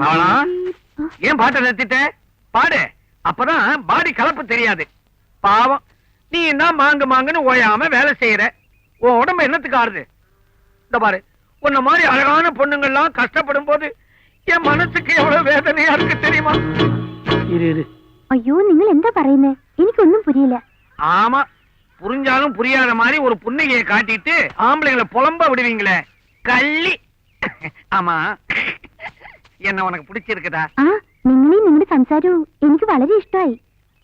பாவனா ஏன் பாட்டை நிறுத்திட்ட பாடு அப்பதான் பாடி கலப்பு தெரியாது பாவம் நீ என்ன மாங்கு மாங்குன்னு ஓயாம வேலை செய்யற உன் உடம்பு என்னத்துக்கு ஆறுது இந்த பாரு உன்ன மாதிரி அழகான பொண்ணுங்கள்லாம் கஷ்டப்படும் போது என் மனசுக்கு எவ்வளவு வேதனையா இருக்கு தெரியுமா இரு இரு അയ്യോ നിങ്ങൾ എന്താ പറയുന്നേ എനിക്കൊന്നും പുരിയില്ല ஆமா புரிஞ்சாலும் புரியாத மாதிரி ஒரு புன்னகையை காட்டிட்டு ஆம்பளைங்களை புலம்ப விடுவீங்களே கள்ளி ஆமா என்ன உனக்கு பிடிச்சிருக்குதா ആ നിങ്ങളെയും നിങ്ങളുടെ സംസാരവും എനിക്ക് വളരെ ഇഷ്ടമായി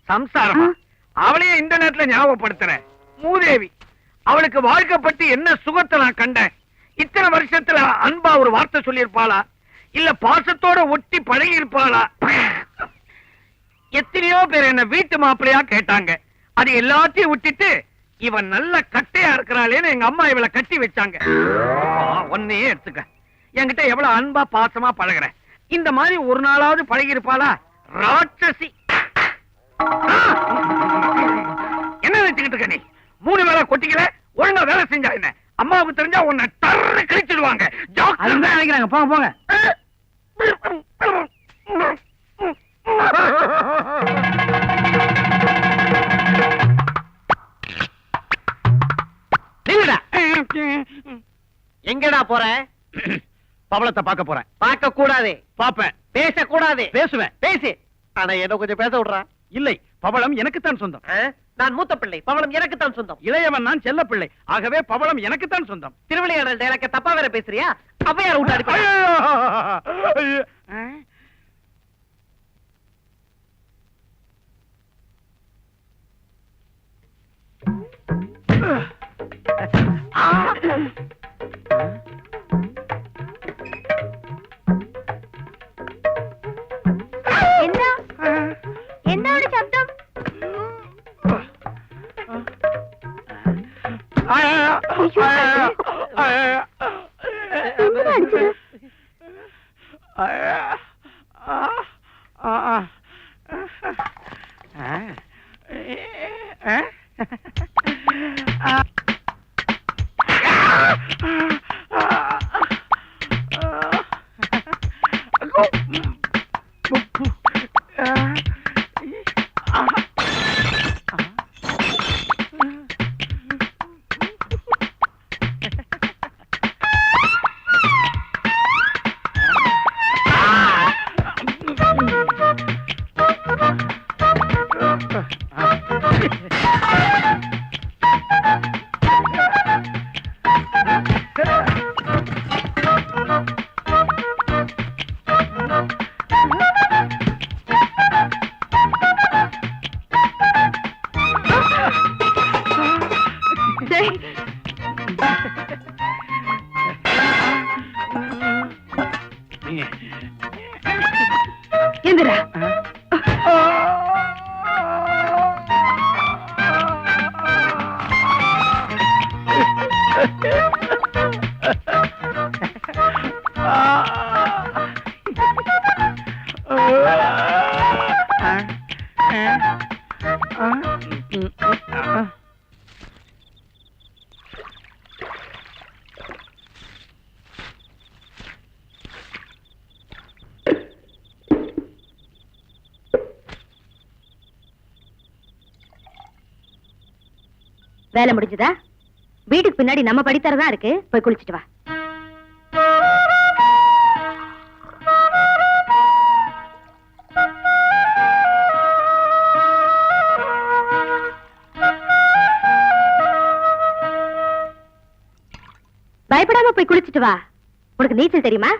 சம்சாரமா ஆ. அவளையே இந்த நேரத்துல ஞாபகப்படுத்துறேன் மூதேவி அவளுக்கு வாழ்க்கை பத்தி என்ன சுகத்தை நான் கண்டேன் இத்தனை வருஷத்துல அன்பா ஒரு வார்த்தை சொல்லியிருப்பாளா இல்ல பாசத்தோட ஒட்டி பழகி இருப்பாளா எத்தனையோ பேர் என்ன வீட்டு மாப்பிள்ளையா கேட்டாங்க அது எல்லாத்தையும் விட்டுட்டு இவன் நல்ல கட்டையா இருக்கிறாளேன்னு எங்க அம்மா இவளை கட்டி வச்சாங்க ஒன்னையே எடுத்துக்க என்கிட்ட எவ்வளவு அன்பா பாசமா பழகுற இந்த மாதிரி ஒரு நாளாவது பழகி இருப்பாளா ராட்சசி! என்ன வச்சுக்கிட்டு இருக்க நீ? மூணு வேளை கொட்டிக்கல ஒழுங்கா வேலை செஞ்சா என்ன? அம்மாவுக்கு தெரிஞ்சா உன்னை டர்னு கிழிச்சிடுவாங்க. நினைக்கிறாங்க. போங்க போங்க. எங்கடா போற? பவளத்தை பார்க்க போறேன். கூடாது பாப்பேன். பேச கூடாது பேசுவேன். பேசு. ஆனா என்ன கொஞ்சம் பேச விடுறா. இல்லை பவளம் எனக்குத்தான் சொந்தம்? நான் மூத்த பிள்ளை. பவளம் எனக்கு தான் சொந்தம். இளையவன் நான் செல்ல பிள்ளை. ஆகவே பவளம் எனக்குத்தான் சொந்தம். திருவிளையாடல் டைலாக்க தப்பா வேற பேசுறியா? அவையார் விட்டு എന്തിനാ Sí. வேலை முடிஞ்சதா? வீட்டுக்கு பின்னாடி நம்ம படித்தரதான் இருக்கு? போய் குளிச்சிட்டு வா. பயப்படாம போய் குளிச்சிட்டு வா. உனக்கு நீச்சல் தெரியுமா?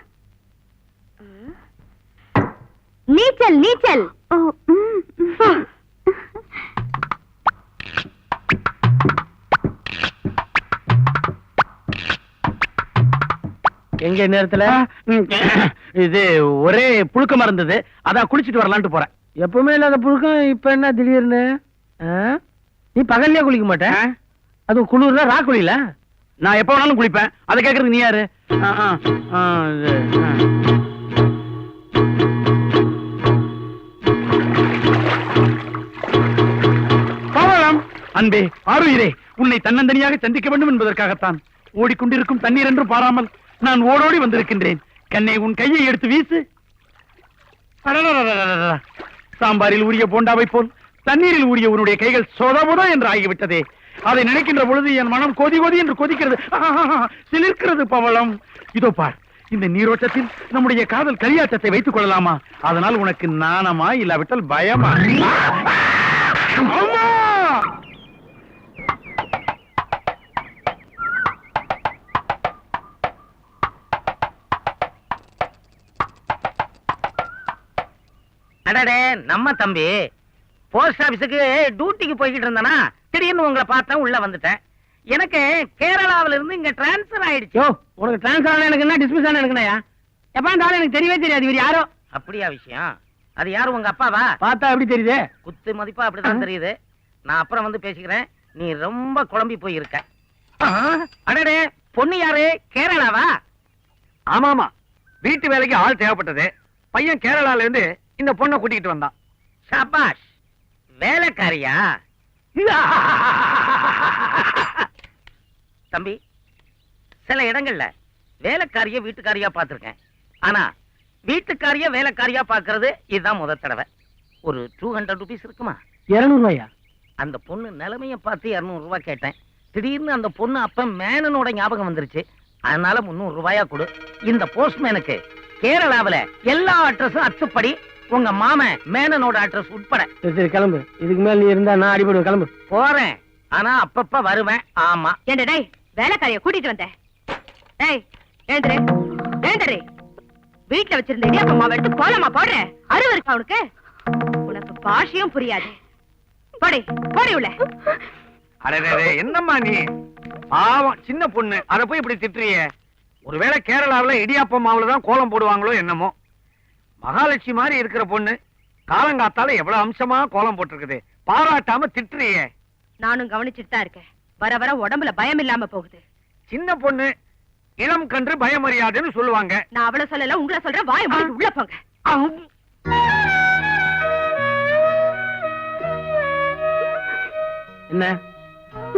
எங்க நேரத்துல? இது ஒரே புழுக்கமா இருந்தது. அதான் குளிச்சிட்டு வரலான்ட்டு போறேன். எப்பவுமே இல்லாத புழுக்கம் இப்ப என்ன திடீர்னு? நீ பகல்லே குளிக்க மாட்டேன் அதுவும் குளிர்ல ரா குளியல? நான் எப்ப வேணாலும் குளிப்பேன். அதை கேக்குறதுக்கு நீ யாரு? அன்பே ஆருயிரே உன்னை தன்னந்தனியாக சந்திக்க வேண்டும் என்பதற்காகத்தான். ஓடிக்கொண்டிருக்கும் தண்ணீர் என்று பாராமல் நான் ஓடோடி வந்திருக்கின்றேன். கண்ணே உன் கையை எடுத்து வீசு. சாம்பாரில் ஊறிய போண்டாவை போல் தண்ணீரில் ஊறிய உன்னுடைய கைகள் சொதபுதோ என்று ஆகிவிட்டதே. அதை நினைக்கின்ற பொழுது என் மனம் கொதி கொதி என்று கொதிக்கிறது. சிலிர்க்கிறது பவளம். இதோ பார் இந்த நீரோட்டத்தில் நம்முடைய காதல் களியாட்டத்தை வைத்துக் கொள்ளலாமா? அதனால் உனக்கு நாணமா இல்லாவிட்டால் பயமா? அடடே நம்ம தம்பி. போஸ்ட் ஆபீஸுக்கு டியூட்டிக்கு போய்கிட்டு இருந்தனா திடீர்னு உங்களை பார்த்தேன் உள்ள வந்துட்டேன். எனக்கு கேரளாவில இருந்து இங்க டிரான்ஸ்ஃபர் ஆயிடுச்சு. உனக்கு டிரான்ஸ்ஃபர் ஆன எனக்கு என்ன டிஸ்மிஸ் ஆன எனக்குண்ணா எப்பா இந்த ஆளு எனக்கு தெரியவே தெரியாது இவர் யாரோ? அப்படியா விஷயம். அது யாரு உங்க அப்பாவா? பார்த்தா எப்படி தெரியுது? குத்து மதிப்பா அப்படிதான் தெரியுது. நான் அப்புறம் வந்து பேசிக்கிறேன். நீ ரொம்ப குழம்பி போய் இருக்க அடடே பொண்ணு யாரு? கேரளாவா? ஆமாமா. வீட்டு வேலைக்கு ஆள் தேவைப்பட்டது. பையன் கேரளால இருந்து இந்த பொண்ணை கூட்டிட்டு வந்தான். சபாஷ் வேலைக்காரியா? தம்பி சில இடங்கள்ல வேலைக்காரிய வீட்டுக்காரியா பார்த்திருக்கேன். ஆனா வீட்டுக்காரிய வேலைக்காரியா பார்க்கிறது இதுதான் முத தடவை. ஒரு டூ ஹண்ட்ரட் ருபீஸ் இருக்குமா? இருநூறு ரூபாயா அந்த பொண்ணு நிலைமைய பார்த்து 200 ரூபாய் கேட்டேன். திடீர்னு அந்த பொண்ணு அப்ப மேனனோட ஞாபகம் வந்துருச்சு. அதனால 300 ரூபாயா கொடு. இந்த போஸ்ட்மேனுக்கு கேரளாவுல எல்லா அட்ரஸும் அச்சுப்படி உங்க மாமன் மேனனோட அட்ரஸ் உட்பட. சரி சரி கிளம்பு. இதுக்கு மேல நீ இருந்தா நான் அடிபடுவேன் கிளம்பு. போறேன். ஆனா அப்பப்ப வருவேன். ஆமா. ஏண்டா டேய் வேலைக்காரிய கூட்டிட்டு வந்தேன் டேய் எழுந்துரு. எழுந்துரு. வீட்டுல வச்சிருந்த இடியாப்ப மாவு எடுத்து கோலமா போடுற. அருவ இருக்கா உனக்கு? உனக்கு பாஷையும் புரியாது. போடி போடி உள்ள. அடடே என்னம்மா நீ? பாவம் சின்ன பொண்ணு. அத போய் இப்படி திட்டுறியே? ஒருவேளை கேரளாவுல இடியாப்பம் மாவுல தான் கோலம் போடுவாங்களோ என்னமோ? மகாலட்சுமி மாதிரி இருக்கிற பொண்ணு காலங்காத்தால எவ்வளவு அம்சமா கோலம் போட்டிருக்குது பாராட்டாம திட்டுறியே நானும் கவனிச்சுட்டு தான் இருக்கேன் வர வர உடம்புல பயம் இல்லாம போகுது சின்ன பொண்ணு இளம் கன்று பயமறியாதுன்னு சொல்லுவாங்க நான் அவள சொல்லல உங்களை சொல்றேன் வாய மூடிட்டு உள்ள போங்க என்ன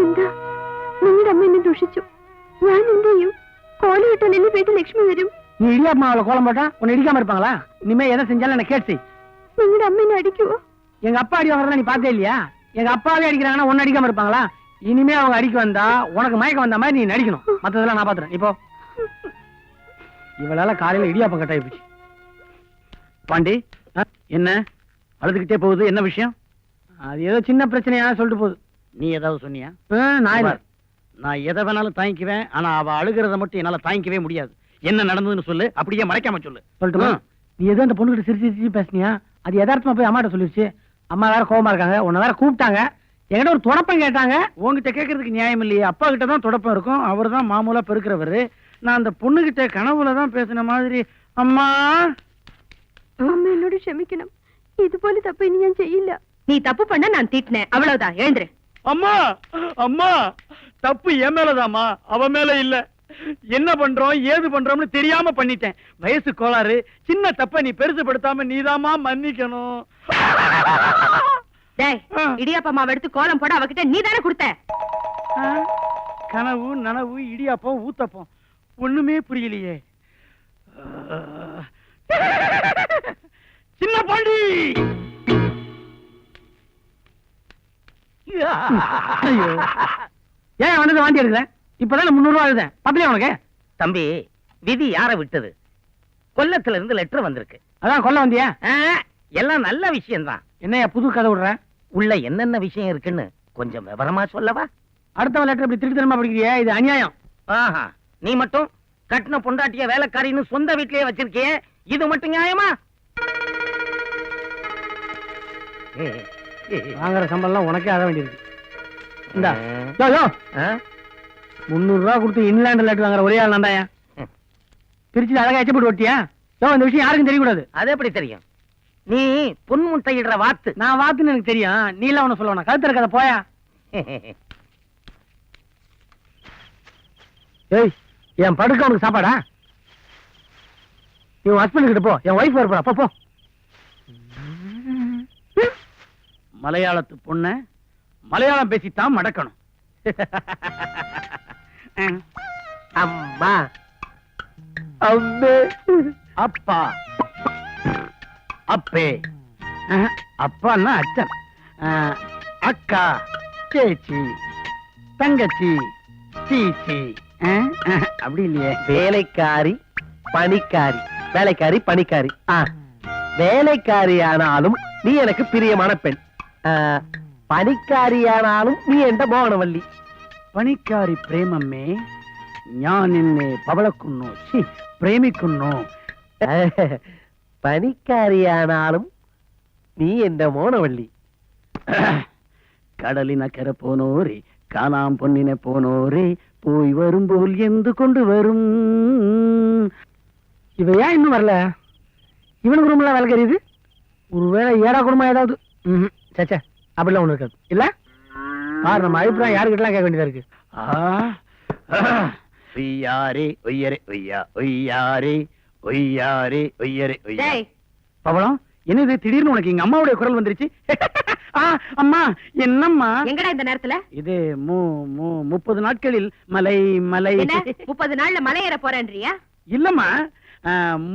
എന്താ നിങ്ങളുടെ അമ്മ എന്നെ ദുഷിച്ചു ഞാൻ എന്ത് ചെയ്യും കോലമിട്ടാൽ എന്റെ വീട്ടിൽ ലക്ഷ്മി വരും நீ இடியாப்பா அவளை கோலம் போட்டா? உன்னை இடிக்காம இருப்பாங்களா? இனிமே எதை செஞ்சாலும் என்ன கேட்டு எங்க அம்மையை அடிக்குவோம் எங்க அப்பா அடி வாங்குறதா நீ பார்த்தே இல்லையா? எங்க அப்பாவே அடிக்கிறாங்கன்னா ஒன்னு அடிக்காம இருப்பாங்களா? இனிமே அவங்க அடிக்க வந்தா உனக்கு மயக்கம் வந்த மாதிரி நீ நடிக்கணும். மத்ததெல்லாம் நான் பாத்துறேன் இப்போ. இவளால காலையில இடியாப்பம் கட்டாயி போச்சு பாண்டி என்ன? அழுதுகிட்டே போகுது. என்ன விஷயம்? அது ஏதோ சின்ன பிரச்சனையா சொல்லிட்டு போகுது. நீ ஏதாவது சொன்னியா? நான் நான் எதை வேணாலும் தாங்கிக்குவேன். ஆனா அவ அழுகிறத மட்டும் என்னால தாங்கிக்கவே முடியாது. என்ன நடந்ததுன்னு சொல்லு அப்படியே மறைக்காம சொல்லு. சொல்லட்டுமா? நீ எதுவும் அந்த பொண்ணுகிட்ட சிரிச்சு சிரிச்சு பேசுனியா? அது யதார்த்தமா போய் அம்மாட்ட சொல்லிடுச்சு அம்மா வேற கோபமா இருக்காங்க உன்னை வேற கூப்பிட்டாங்க. என்கிட்ட ஒரு துடப்பம் கேட்டாங்க. உங்ககிட்ட கேட்கறதுக்கு நியாயம் இல்லையே. அப்பா கிட்ட தான் துடப்பம் இருக்கும். அவர் தான் மாமூலா பெருக்கிறவர். நான் அந்த பொண்ணுகிட்ட கனவுல தான் பேசின மாதிரி. அம்மா! அம்மா என்னோட க்ஷமிக்கணும். இது போல தப்பு இனி நான் செய்யல. நீ தப்பு பண்ண நான் திட்டினேன். அவ்வளவுதான். எழுந்துரு. அம்மா! அம்மா! தப்பு என் மேலதாம்மா. அவ மேல இல்லை. என்ன பண்றோம் ஏது பண்றோம்னு தெரியாம பண்ணிட்டேன். வயசு கோளாறு. சின்ன தப்ப நீ பெருசுபடுத்தாம நீதாம்மா மன்னிக்கணும். இடியாப்ப மாவு எடுத்து கோலம் போட அவகிட்ட நீ தானே கொடுத்த? கனவு நனவு இடியாப்பம் ஊத்தப்பம். ஒண்ணுமே புரியலையே. சின்ன பாண்டி. ஏன் வந்தது வாந்தி எடுக்கிறேன் இப்பதான் முந்நூறு ரூபா எழுதேன் பத்தலையா உனக்கு? தம்பி விதி யார விட்டது? கொல்லத்துல இருந்து லெட்டர் வந்திருக்கு. அதான் கொல்ல வந்தியா? எல்லாம் நல்ல விஷயம்தான். என்னையா புது கதை விடுற? உள்ள என்னென்ன விஷயம் இருக்குன்னு கொஞ்சம் விவரமா சொல்லவா? அடுத்தவன் லெட்டர் இப்படி திருட்டு தரமா படிக்கிறியே? இது அநியாயம். ஆஹா நீ மட்டும் கட்டின பொண்டாட்டிய வேலைக்காரின்னு சொந்த வீட்லயே வச்சிருக்கியே இது மட்டும் நியாயமா? வாங்குற சம்பளம் உனக்கே ஆக வேண்டியிருக்கு. இந்தா யோ யோ ஆ? முந்நூறு ரூபா கொடுத்து இன்லாண்ட் லெட்டர் வாங்குற ஒரே ஆள் நான்தாயா ம். பிரிச்சு அழகா எச்சப்பட்டு ஒட்டியா யோ இந்த விஷயம் யாருக்கும் தெரியக்கூடாது. அது எப்படி தெரியும்? நீ புன்முட்டையிடுற வாத்து. நான் வாத்துன்னு எனக்கு தெரியும். நீ எல்லாம் ஒண்ணு சொல்லுவா கழுத்து இருக்காத போயா. ஏய் என் படுக்க உனக்கு சாப்பாடா? நீ உன் ஹஸ்பண்ட் கிட்ட போ. என் ஒய்ஃப் வரப்போறா போ போ. மலையாளத்து பொண்ண மலையாளம் பேசித்தான் மடக்கணும். அம்மா. அம்மே. அப்பா. அப்பே. அப்பான்னா அச்சன் அக்கா சேச்சி தங்கச்சி சீச்சி. அப்படி இல்லையே. வேலைக்காரி பணிக்காரி. வேலைக்காரி பணிக்காரி. ஆ. வேலைக்காரி ஆனாலும் நீ எனக்கு பிரியமான பெண். பணிக்காரியானாலும் நீ என்ற மோகனவல்லி? പണിക്കാരി പ്രേമമ്മേ ഞാൻ നിന്നെ പവളക്കുന്നു ഛി, പ്രേമിക്കുന്നു പണിക്കാരിയാണാലും നീ എന്റെ മോണവള്ളി കടലിനക്കര പോനോരെ കാണാം പൊന്നിനെ പോനോരെ പോയി വരുമ്പോൾ എന്ത് കൊണ്ടുവരും இவ ஏன் இன்னும் வரல இவனுக்கு ரூம்ல வேலை கறியுது ஒருவேளை ஏடா குடும்பம் ஏதாவது ம்ஹும். சச்சா அப்படிலாம் ஒண்ணு இருக்காது இல்ல பாரு நம்ம அபிப்பிராயம் யாருக்கிட்டலாம் கேட்க வேண்டியதா இருக்கு? ஒய்யாரே ஒய்யரே ஒய்யா ஒய்யாரே ஒய்யாரே ஒய்யரே ஒய்யா. டேய். பவளம் என்னது திடீர்னு உனக்கு எங்க அம்மாவுடைய குரல் வந்துருச்சு? அம்மா என்னம்மா? எங்கடா இந்த நேரத்துல? இது மு மு முப்பது நாட்களில் மலை மலை. முப்பது நாள்ல மலை ஏற போறேன்றியா? இல்லம்மா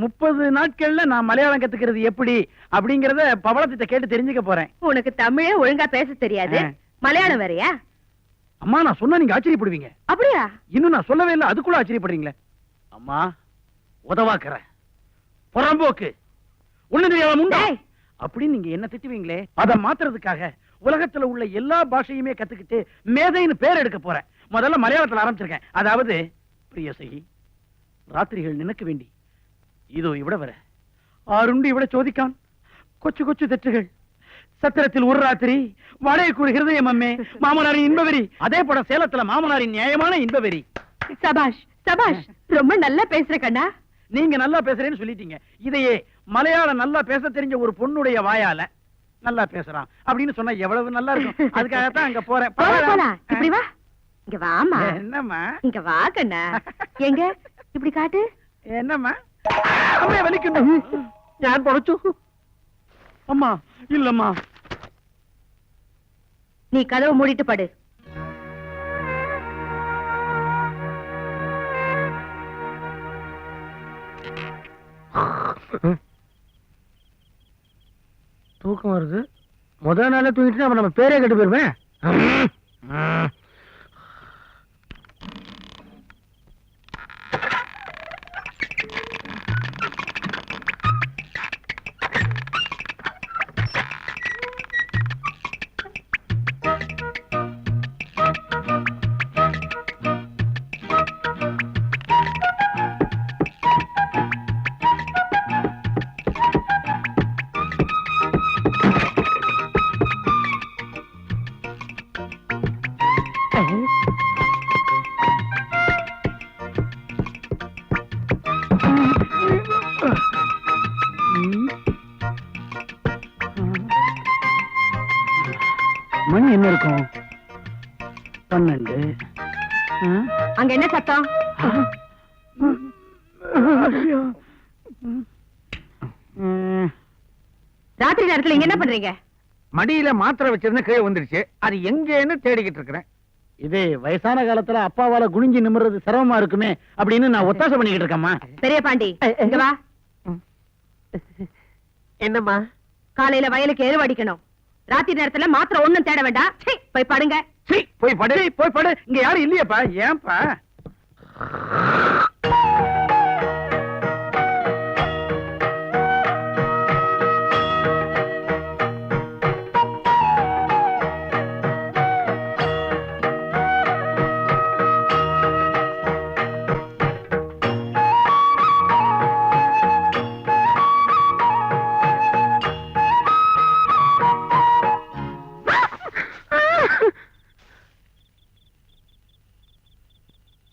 முப்பது நாட்கள்ல நான் மலையாளம் கத்துக்கிறது எப்படி அப்படிங்கறத பவளத்திட்ட கேட்டு தெரிஞ்சுக்க போறேன். உனக்கு தமிழே ஒழுங்கா பேச தெரியாது. மலையாளம் வேறயா? அம்மா நான் சொன்னா நீங்க ஆச்சரியப்படுவீங்க. அப்படியா? இன்னும் நான் சொல்லவே இல்லை அதுக்குள்ள ஆச்சரியப்படுறீங்களே. அம்மா உதவாக்கற புறம்போக்கு. ஒண்ணு தெரியாத முண்டா. அப்படின்னு நீங்க என்ன திட்டுவீங்களே? அதை மாத்துறதுக்காக உலகத்துல உள்ள எல்லா பாஷையுமே கத்துக்கிட்டு மேதைன்னு பேர் எடுக்க போறேன். முதல்ல மலையாளத்துல ஆரம்பிச்சிருக்கேன். அதாவது பிரியசை ராத்திரிகள் நினைக்க வேண்டி. இதோ இவிட வர. ஆறுண்டு இவிட சோதிக்கான். கொச்சு கொச்சு தெற்றுகள். சத்திரத்தில் ஒரு ராத்திரி வடையக்குழு ஹிருதயம் அம்மே மாமனாரின் இன்பவெறி. அதே போல சேலத்துல மாமனாரின் நியாயமான இன்பவெறி. சபாஷ் சபாஷ் ரொம்ப நல்லா பேசுற கண்ணா. நீங்க நல்லா பேசுறேன்னு சொல்லிட்டீங்க. இதையே மலையாளம் நல்லா பேச தெரிஞ்ச ஒரு பொண்ணுடைய வாயால நல்லா பேசுறான். அப்படின்னு சொன்னா எவ்வளவு நல்லா இருக்கும். அதுக்காகத்தான் அங்க போறேன். இப்படி வா. இங்க வாமா என்னம்மா? இங்க வா கண்ணா. எங்க? இப்படி காட்டு. என்னம்மா? அம்மா வலிக்கணும் ஞான் பொழச்சு அம்மா இல்லம்மா. நீ கதவை மூடிட்டு படு. தூக்கம் வருது முதல் நாளே தூங்கிட்டு அப்ப நம்ம பேரே கெட்டு போயிருவேன் அங்க என்ன சத்தம். ராத்திரி நேரத்துல இங்க என்ன பண்றீங்க? மடியில மாத்திரை வச்சிருந்த கீழே வந்துருச்சு அது எங்கேன்னு தேடிக்கிட்டு இருக்கிறேன். இது வயசான காலத்துல அப்பாவால குனிஞ்சு நிமிர்றது சிரமமா இருக்குமே அப்படின்னு நான் ஒத்தாசை பண்ணிக்கிட்டு இருக்கேம்மா. பெரிய பாண்டி இங்க வா. என்னம்மா? காலையில வயலுக்கு எருவு அடிக்கணும். ராத்திரி நேரத்துல மாத்திரை ஒண்ணும் தேட வேண்டாம். போய் படுங்க. போய் படு போய் படு. இங்க யாரும் இல்லையாப்பா. ஏன்பா?